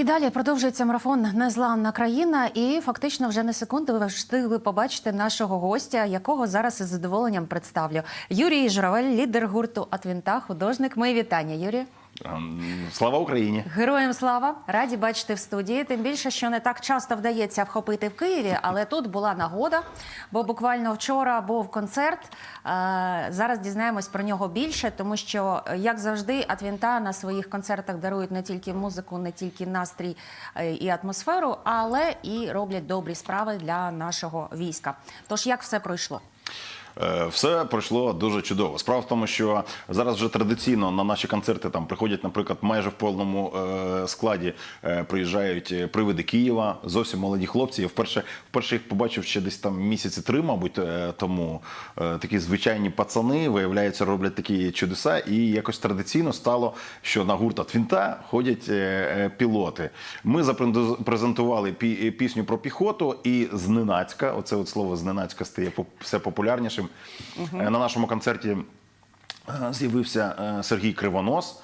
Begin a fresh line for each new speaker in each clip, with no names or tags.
І далі продовжується марафон Незламна країна. І фактично вже на секунду ви встигли побачити нашого гостя, якого зараз із задоволенням представлю. Юрій Журавель, лідер гурту Атвінта, художник. Мої вітання, Юрій.
Ем, Слава Україні!
Героям слава! Раді бачити в студії. Тим більше, що не так часто вдається вхопити в Києві, але тут була нагода, бо буквально вчора був концерт. Е, Зараз дізнаємось про нього більше, тому що, як завжди, Атвінта на своїх концертах дарують не тільки музику, не тільки настрій е, і атмосферу, але і роблять добрі справи для нашого війська. Тож як все пройшло?
Е, Все пройшло дуже чудово. Справа в тому, що зараз вже традиційно на наші концерти там приходять, наприклад, майже в повному е, складі е, приїжджають привиди Києва, зовсім молоді хлопці. Я вперше, вперше їх побачив ще десь там місяці три, мабуть, тому такі звичайні пацани, виявляється, роблять такі чудеса. І якось традиційно стало, що на гурт Твінта ходять пілоти. Ми запрезентували пі- пісню про піхоту і зненацька, оце от слово зненацька стає все популярнішим. Е, На нашому концерті е, з'явився е, Сергій Кривонос.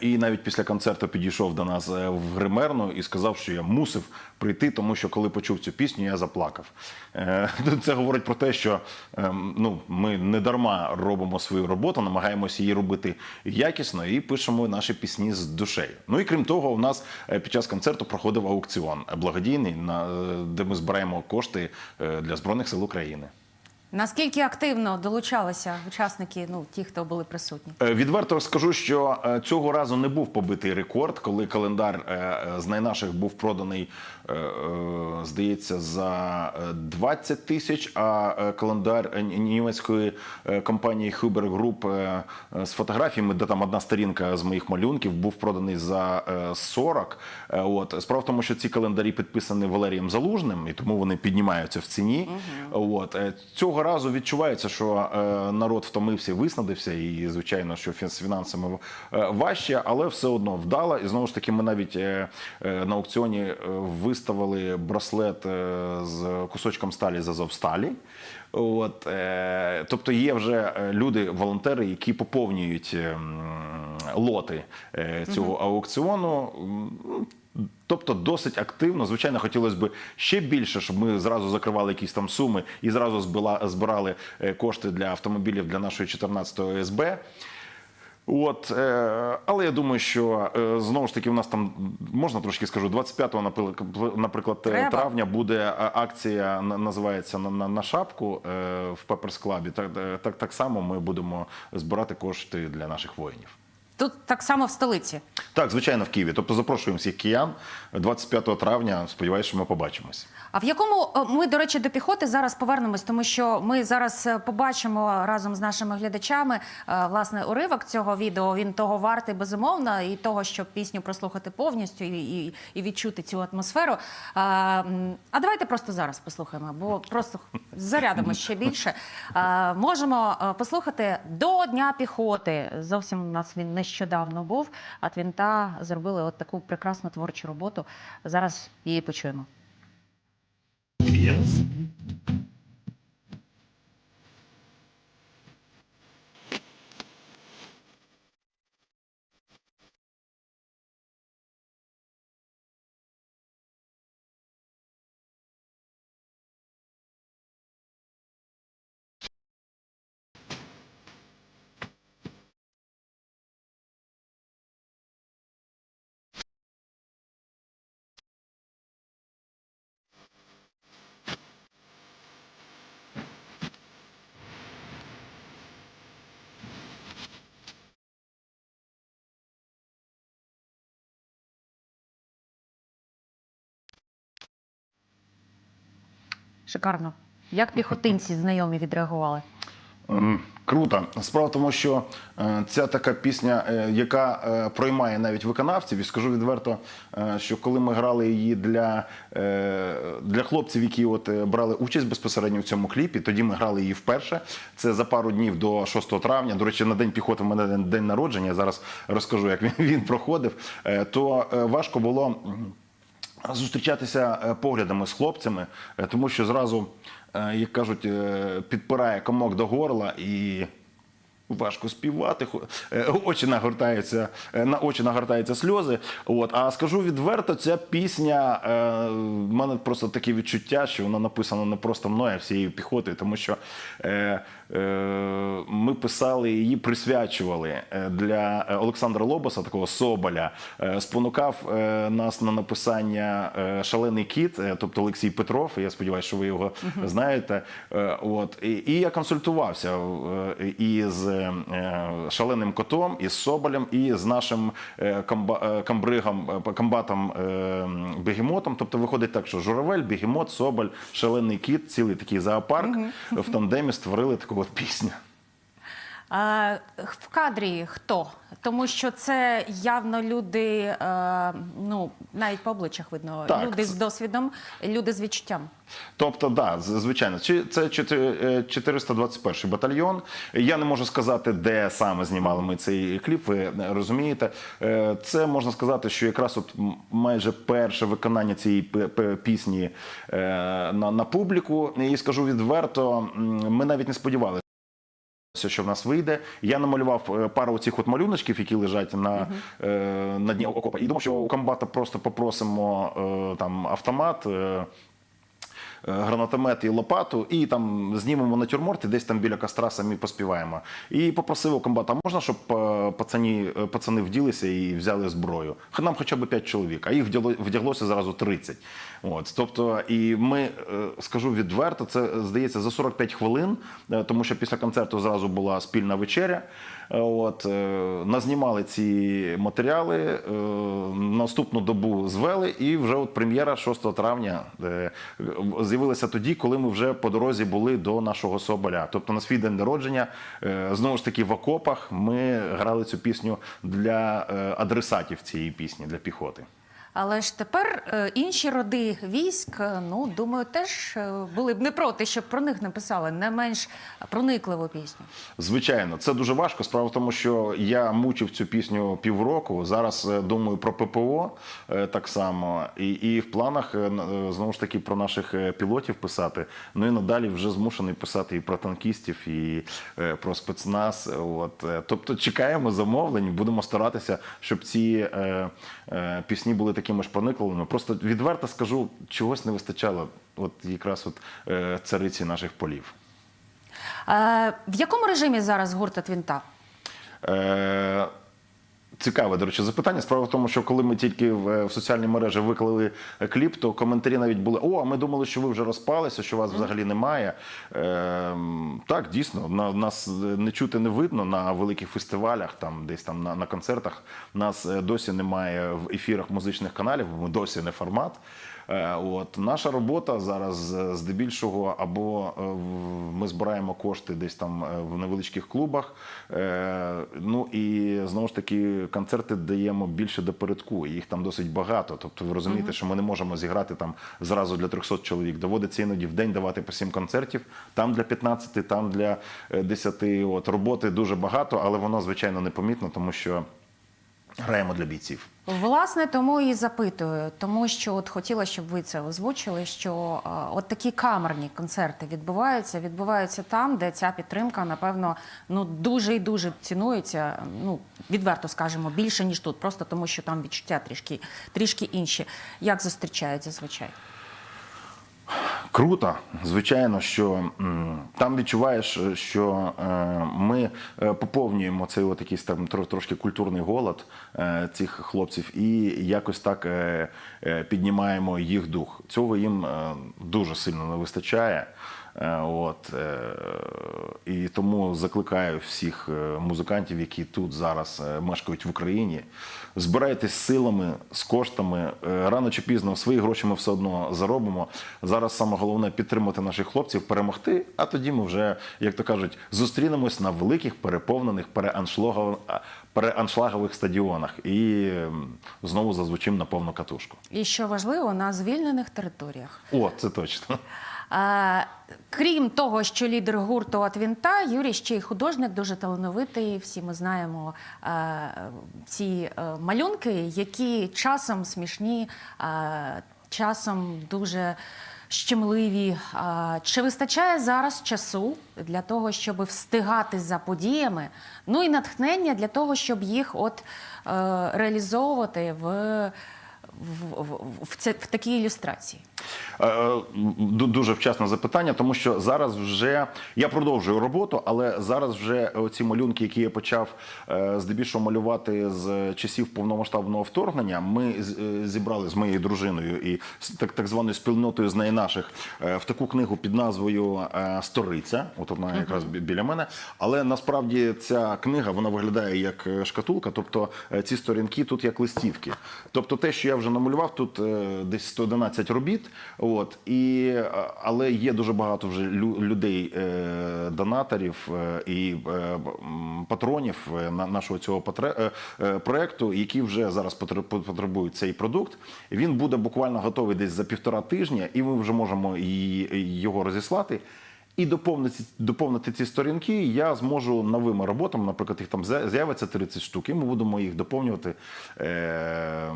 І навіть після концерту підійшов до нас в гримерну і сказав, що я мусив прийти, тому що коли почув цю пісню, я заплакав. Це говорить про те, що ем, ну, ми не дарма робимо свою роботу, намагаємося її робити якісно і пишемо наші пісні з душею. Ну і крім того, у нас під час концерту проходив аукціон благодійний, де ми збираємо кошти для Збройних сил України.
Наскільки активно долучалися учасники, ну ті, хто були присутні?
Е, Відверто скажу, що е, цього разу не був побитий рекорд, коли календар е, з найнаших був проданий, здається, за е, 20 тисяч, а календар німецької компанії Huber Group з фотографіями, де там одна сторінка з моїх малюнків, був проданий за е, 40. Е, От справа в тому, що ці календарі підписані Валерієм Залужним, і тому вони піднімаються в ціні. От е, цього разу відчувається, що е, народ втомився виснадився, і звичайно, що з фінансами е, важче, але все одно вдала. І знову ж таки, ми навіть е, на аукціоні виставили браслет з кусочком сталі з Азовсталі. От, е, тобто є вже е, люди, волонтери, які поповнюють е, лоти е, цього аукціону. Тобто досить активно. Звичайно, хотілося б ще більше, щоб ми зразу закривали якісь там суми і зразу збила- збирали е, кошти для автомобілів для нашої 14-ї СБ. От, е, але я думаю, що е, знову ж таки, у нас там можна трошки скажу, 25-го, наприл- наприклад, е,
Треба.
травня буде акція, на- називається на, на, на шапку в Пеперс Клабі. Так, так, так само ми будемо збирати кошти для наших воїнів.
Тут так само в столиці.
Так, звичайно, в Києві. Тобто запрошуємо всіх киян 25 травня. Сподіваюся, що ми побачимось.
А в якому е, ми, до речі, до піхоти зараз повернемось, тому що ми зараз е, побачимо разом з нашими глядачами е, власне уривок цього відео. Він того вартий безумовно, і того, щоб пісню прослухати повністю і, і, і відчути цю атмосферу. А, а давайте просто зараз послухаємо, бо просто зарядимо ще більше. А, можемо послухати до Дня піхоти. Зовсім у нас він нещодавно був. А Твінта зробили от таку прекрасну творчу роботу. Зараз її почуємо.
Yes.
Шикарно. Як піхотинці знайомі відреагували?
Ем, Круто. Справа в тому, що е, ця така пісня, е, яка е, проймає навіть виконавців, і скажу відверто, що коли ми грали її для, для хлопців, які от брали участь безпосередньо в цьому кліпі, тоді ми грали її вперше. Це за пару днів до 6 травня. До речі, на день піхоти в мене день- народження. Я зараз розкажу, як він, проходив. То важко було. Зустрічатися е, поглядами з хлопцями, е, тому що зразу, е, як кажуть, підпирає комок до горла і. Важко співати, очі нагортаються, на очі нагортаються сльози. От. А скажу відверто, ця пісня в мене просто таке відчуття, що вона написана не просто мною, а всією піхотою, тому що ми писали її, присвячували е, для е, Олександра Лобоса, такого Соболя, е, спонукав е, нас на написання е, Шалений кіт, е, тобто Олексій Петров. Я сподіваюся, що ви його знаєте. Е, От і, я консультувався е, і з е, шаленим котом, і з Соболем, і з нашим е, е, е, комбатом е, Бегемотом. Тобто виходить так, що журавель, бегемот, Соболь, шалений кіт, цілий такий зоопарк в тандемі створили таку от пісню.
Е, В кадрі хто? Тому що це явно люди, е, ну навіть по обличчях видно,
Так,
люди з досвідом, люди з відчуттям.
Тобто, да, звичайно, це е, 421 батальйон. Я не можу сказати, де саме знімали ми цей кліп. Ви розумієте, Е, це можна сказати, що якраз от майже перше виконання цієї пісні е, на, на публіку. І скажу відверто, ми навіть не сподівалися. Що в нас вийде? Я намалював е, пару оцих от малюночків, які лежать на, е, на дні окопа. І думав, що у комбата просто попросимо е, там автомат. Е, гранатомет і лопату, і там знімемо натюрморт, і десь там біля костра самі поспіваємо. І попросив у комбата, можна, щоб е, пацані, е, пацани вділися і взяли зброю? Нам хоча б 5 чоловік, а їх вдяглося зразу 30. От, тобто, і ми, е, скажу відверто, це здається за 45 хвилин, е, тому що після концерту зразу була спільна вечеря. Е, От, е, назнімали ці матеріали, е, наступну добу звели, і вже от прем'єра 6 травня з'явилася тоді, коли ми вже по дорозі були до нашого Соболя. Тобто на свій день народження, знову ж таки, в окопах ми грали цю пісню для адресатів цієї пісні, для піхоти.
Але ж тепер е, інші роди військ, е, ну думаю, теж е, були б не проти, щоб про них написали не менш проникливу пісню.
Звичайно, це дуже важко. Справа в тому, що я мучив цю пісню півроку. Зараз думаю про ППО так само, і, і в планах знову ж таки про наших пілотів писати. Ну і надалі вже змушений писати і про танкістів, і про спецназ. От тобто чекаємо замовлень, будемо старатися, щоб ці пісні були такими ж проникливими. Просто відверто скажу, чогось не вистачало. От якраз от е, цариці наших полів.
Е, в якому режимі зараз гурт Твінта?
Е, Цікаве, до речі, запитання. Справа в тому, що коли ми тільки в, в соціальні мережі виклали кліп, то коментарі навіть були: о, а ми думали, що ви вже розпалися, що вас взагалі немає. Е, так, дійсно, на, нас не чути, не видно на великих фестивалях, там десь там на, на концертах. Нас е, досі немає в ефірах музичних каналів, ми досі не формат. Е, От наша робота зараз е, здебільшого або е, ми збираємо кошти десь там в невеличких клубах. Ну і знову ж таки концерти даємо більше до передку. Їх там досить багато. Тобто, ви розумієте, що ми не можемо зіграти там зразу для 300 чоловік. Доводиться іноді в день давати по 7 концертів. Там для 15, там для е, 10. От роботи дуже багато, але воно звичайно непомітно, тому що граємо для бійців.
Власне, тому і запитую, тому що от хотіла, щоб ви це озвучили, що е, от такі камерні концерти відбуваються, відбуваються там, де ця підтримка, напевно, ну дуже і дуже цінується. Ну відверто скажемо, більше ніж тут, просто тому що там відчуття трішки трішки інші. Як зустрічаються зазвичай?
Круто, звичайно, що там відчуваєш, е, що е, ми е, поповнюємо цей от там трошки культурний голод цих хлопців і якось так піднімаємо їх дух. Цього їм дуже сильно не вистачає. Е, От, е, і тому закликаю всіх е, музикантів, які тут зараз мешкають в Україні, збирайтесь силами, з коштами. Рано чи пізно свої гроші ми все одно заробимо. Зараз саме головне підтримати наших хлопців, перемогти. А тоді ми вже, як то кажуть, зустрінемось на великих переповнених переаншлагових стадіонах і знову зазвучимо на повну катушку.
І що важливо, на звільнених територіях.
О, це точно.
Крім того, що лідер гурту Атвінта, Юрій ще й художник, дуже талановитий. Всі ми знаємо ці е, малюнки, які часом смішні, часом дуже щемливі. Чи вистачає зараз часу для того, щоб встигати за подіями? Ну і натхнення для того, щоб їх от е, реалізовувати в, в, в, в, це- в такій ілюстрації?
Е, Дуже вчасне запитання, тому що зараз вже я продовжую роботу, але зараз вже ці малюнки, які я почав е, здебільшого малювати з часів повномасштабного вторгнення, ми е, зібрали з моєю дружиною і так, так званою спільнотою з найнаших е, в таку книгу під назвою е, Сториця. От вона якраз біля мене. Але насправді ця книга вона виглядає як е, шкатулка, тобто е, ці сторінки тут як листівки. Тобто, те, що я вже намалював, тут е, десь 111 робіт. От і е, але є дуже багато вже лю- людей, е, донаторів і патронів на нашого цього проекту, які вже зараз потре- потребують цей продукт. Він буде буквально готовий десь за півтора тижня, і ми вже можемо його розіслати. І доповнити, доповнити ці сторінки я зможу новими роботами, наприклад, їх там з'явиться 30 штук, і ми будемо їх доповнювати. Е,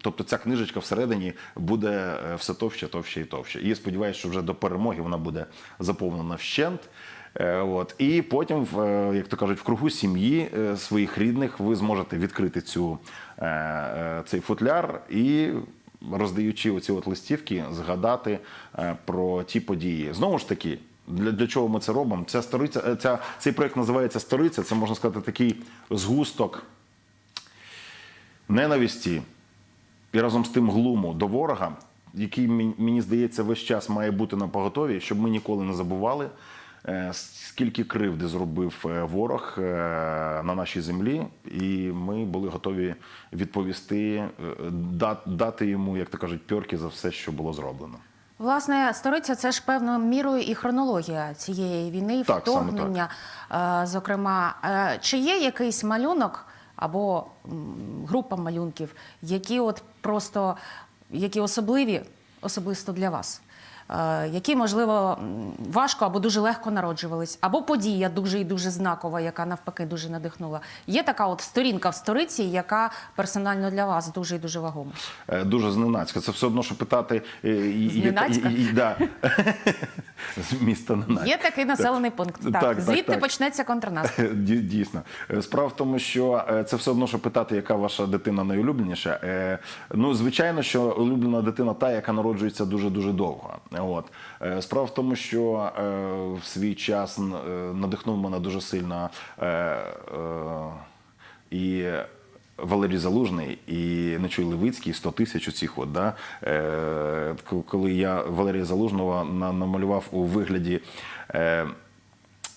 тобто ця книжечка всередині буде е, все товще, товще і товще. І я сподіваюся, що вже до перемоги вона буде заповнена вщент. Е, От. І потім, е, як то кажуть, в кругу сім'ї своїх рідних ви зможете відкрити цю, цей футляр і роздаючи оці от листівки, згадати про ті події. Знову ж таки, для, для чого ми це робимо? Ця сториця, е, ця, цей проект називається Сториця. Це можна сказати такий згусток ненависті і разом з тим глуму до ворога, який мені- здається весь час має бути на поготові, щоб ми ніколи не забували. е, Скільки кривди зробив е, ворог на нашій землі, і ми були готові відповісти, дати йому, як то кажуть, пьорки за все, що було зроблено.
Власне, стариця це ж певною мірою і хронологія цієї війни,
Так,
вторгнення. Е, Зокрема, Е, чи є якийсь малюнок або група малюнків, які от просто які особливі, особисто для вас? Е, Які, можливо, важко або дуже легко народжувались, або подія дуже і дуже знакова, яка навпаки дуже надихнула. Є така от сторінка в сториці, яка персонально для вас дуже і дуже вагома.
Е, Дуже зненацька. Це все одно, що питати е, і- і-
Зненацька?
і- да. з міста Ненацька.
Є такий населений пункт. Так, звідти
так.
почнеться контрнаступ.
Дійсно. Справа в тому, що це все одно, що питати, яка ваша дитина найулюбленіша. Ну, звичайно, що улюблена дитина та, яка народжується дуже-дуже довго. От. Е, Справа в тому, що е, в свій час е, надихнув мене дуже сильно і Валерій Залужний і Нечуй Левицький 100 тисяч оцих от, да, коли я Валерія Залужного на- намалював у вигляді.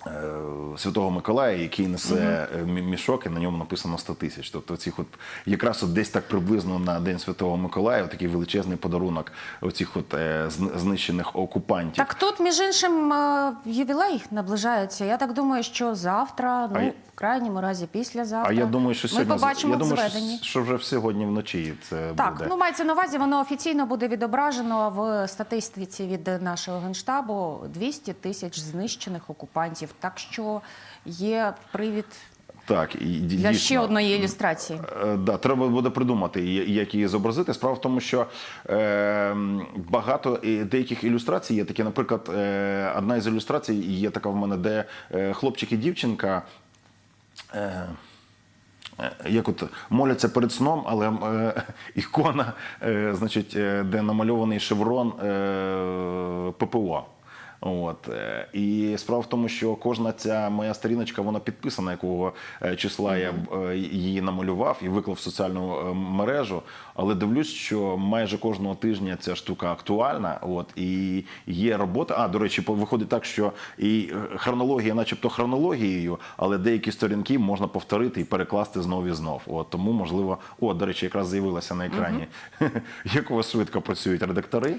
Е, е, Святого Миколая, який несе е, мі- мішок, і на ньому написано 100 тисяч. Тобто цих от якраз от десь так приблизно на День Святого Миколая такий величезний подарунок оцих от е, знищених окупантів.
Так тут, між іншим, е, ювілей наближається. Я так думаю, що завтра, ну,
я-
в крайньому разі, післязавтра.
а я думаю, що
ми побачимо
я думаю,
зведені.
що, що вже сьогодні вночі це
Так,
буде.
ну мається на увазі, воно офіційно буде відображено в статистиці від нашого генштабу 200 тисяч знищених окупантів. Так що є привід
Так, і
для
дійсно.
ще одної ілюстрації.
Е, Да, треба буде придумати, як її зобразити. Справа в тому, що е, багато деяких ілюстрацій є такі, наприклад, е, одна із ілюстрацій є така в мене, де е, хлопчик і дівчинка. Е, е, як от моляться перед сном, але е, ікона, е, значить, де намальований шеврон е, ППО. От е, і справа в тому, що кожна ця моя сторіночка вона підписана, якого е, числа я е, її намалював і виклав в соціальну мережу. Але дивлюсь, що майже кожного тижня ця штука актуальна. От і є робота. А до речі, виходить так, що і е, хронологія, начебто, хронологією, але деякі сторінки можна повторити і перекласти знов і знов. От тому можливо, о, до речі, якраз з'явилася на екрані. Як у вас швидко працюють редактори?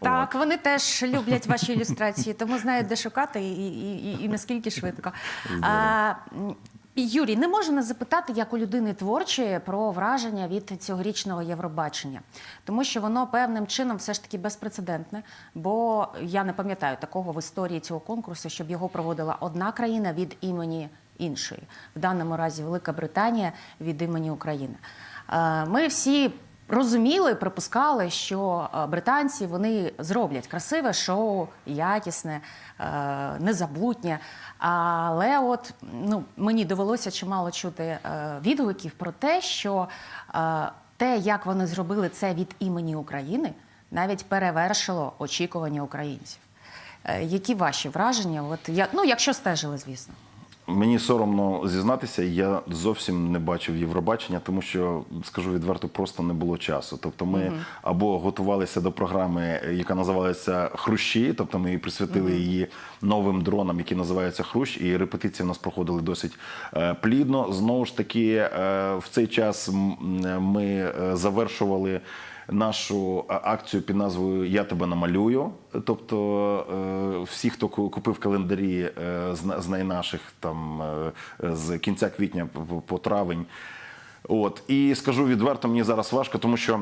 Так, вони теж люблять ваші ілюстрації, тому знають, де шукати і, і, і, і наскільки швидко. А, Юрій, не можу не запитати, як у людини творчої, про враження від цьогорічного Євробачення, тому що воно певним чином все ж таки безпрецедентне, бо я не пам'ятаю такого в історії цього конкурсу, щоб його проводила одна країна від імені іншої, в даному разі Велика Британія від імені України. Е, Ми всі розуміли, припускали, що е, британці вони зроблять красиве шоу, якісне, е, незабутнє. Але от ну, мені довелося чимало чути е, відгуків про те, що те, як вони зробили це від імені України, навіть перевершило очікування українців. Які ваші враження? От я, ну, якщо стежили, звісно.
Мені соромно зізнатися, я зовсім не бачив Євробачення, тому що скажу відверто, просто не було часу. Тобто, ми або готувалися до програми, яка називалася Хрущі, тобто ми присвятили її новим дронам, які називаються Хрущ, і репетиції в нас проходили досить е, плідно. Знову ж таки, е, в цей час ми е, завершували нашу акцію під назвою Я тебе намалюю. Тобто е, всі, хто купив календарі е, з найнаших там е, з кінця квітня по- травень. От і скажу відверто, мені зараз важко, тому що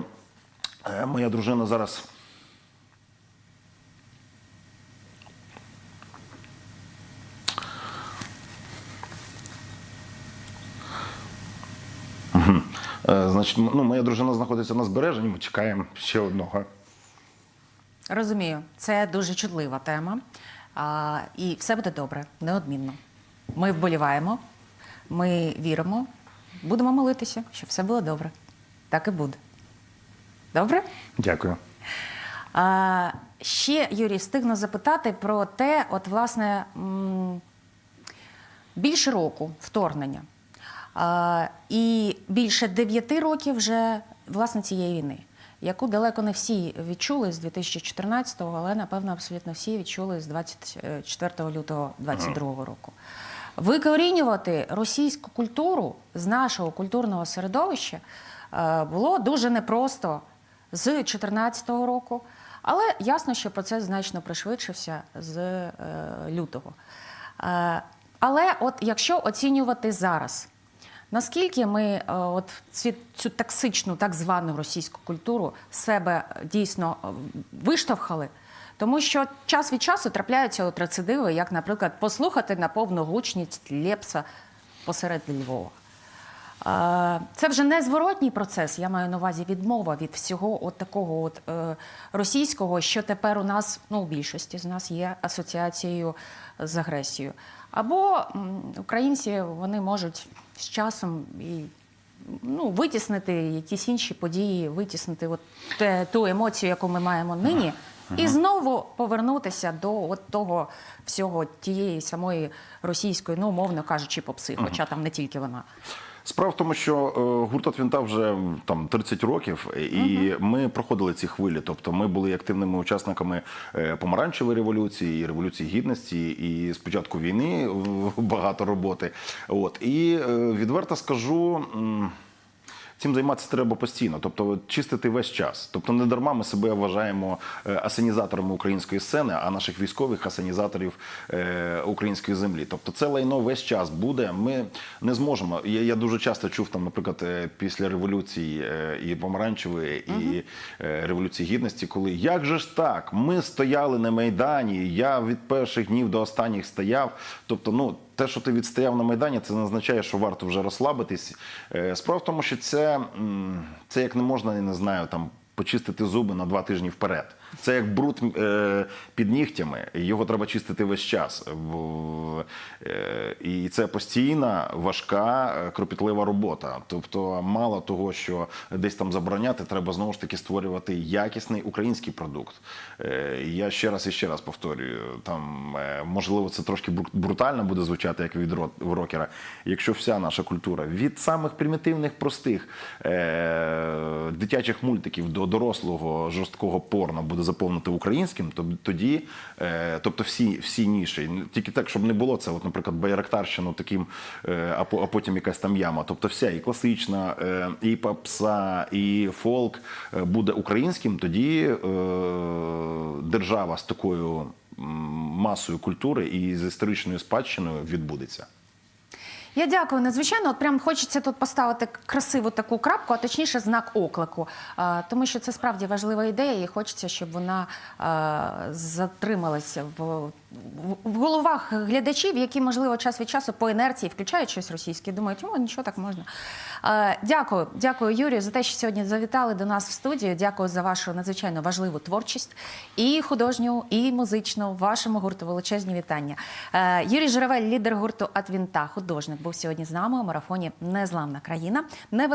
е, моя дружина зараз. Мгм. Е, Значить, ну, моя дружина знаходиться на збереженні, ми чекаємо ще одного.
Розумію, це дуже чутлива тема. А, і все буде добре, неодмінно. Ми вболіваємо, ми віримо, будемо молитися, щоб все було добре. Так і буде. Добре?
Дякую.
А, ще, Юрій, встигну запитати про те, от, власне, м, більше року вторгнення. І більше дев'яти років вже власне цієї війни, яку далеко не всі відчули з 2014-го, але напевно абсолютно всі відчули з 24 лютого 2022 року. Викорінювати російську культуру з нашого культурного середовища е, було дуже непросто з 2014 року, але ясно, що процес значно пришвидшився з е, лютого. Е, але от якщо оцінювати зараз, наскільки ми е, от ці, цю токсичну так звану російську культуру себе е, дійсно е, виштовхали, тому що час від часу трапляються от рецидиви, як, наприклад, послухати на повну гучність Лепса посеред Львова. Це вже не зворотній процес, я маю на увазі відмова від всього от такого от, російського, що тепер у нас, ну, у більшості з нас є асоціацією з агресією. Або українці вони можуть з часом і ну, витіснити якісь інші події, витіснити от те, ту емоцію, яку ми маємо нині, і знову повернутися до от того всього тієї самої російської, ну умовно кажучи, попси, хоча там не тільки вона.
Справа в тому, що е, гурт Атвінта вже там 30 років, і ми проходили ці хвилі. Тобто, ми були активними учасниками е, помаранчевої революції, і революції гідності, і спочатку війни е, багато роботи. От і відверто скажу. Цим займатися треба постійно, тобто чистити весь час. Тобто не дарма ми себе вважаємо е, асанізаторами української сцени, а наших військових асанізаторів е, української землі. Тобто це лайно весь час буде. Ми не зможемо. Я, я дуже часто чув там, наприклад, е, після революції і помаранчевої, і е, революції гідності, коли як же ж так? Ми стояли на майдані. Я від перших днів до останніх стояв. Тобто, ну те, що ти відстояв на майдані, це не означає, що варто вже розслабитись. Е, Справа в тому, що це, це як не можна, я не знаю, там почистити зуби на два тижні вперед. Це як бруд е, під нігтями, його треба чистити весь час. Е, і це постійна, важка, е, кропітлива робота. Тобто, мало того, що десь там забороняти, треба знову ж таки створювати якісний український продукт. Я ще раз і ще раз повторюю, там можливо це трошки брутально буде звучати, як від рокера. Якщо вся наша культура від самих примітивних, простих дитячих мультиків до дорослого жорсткого порно буде заповнити українським, то тоді, е, тобто всі, всі ніші, тільки так, щоб не було це, от, наприклад, Байрактарщину таким, е, а, потім якась там яма. Тобто вся і класична, е, і попса, і фолк буде українським, тоді держава з такою масою культури і з історичною спадщиною відбудеться.
Я дякую. Надзвичайно, от прям хочеться тут поставити красиву таку крапку, а точніше знак оклику, тому що це справді важлива ідея, і хочеться, щоб вона затрималася в в- головах глядачів, які, можливо, час від часу по інерції включають щось російське, думають, о, нічого так можна. Дякую, дякую, Юрію, за те, що сьогодні завітали до нас в студію. Дякую за вашу надзвичайно важливу творчість і художню, і музичну. Вашому гурту величезні вітання. Е, Юрій Журавель, лідер гурту Атвінта, художник, був сьогодні з нами у марафоні Незламна країна.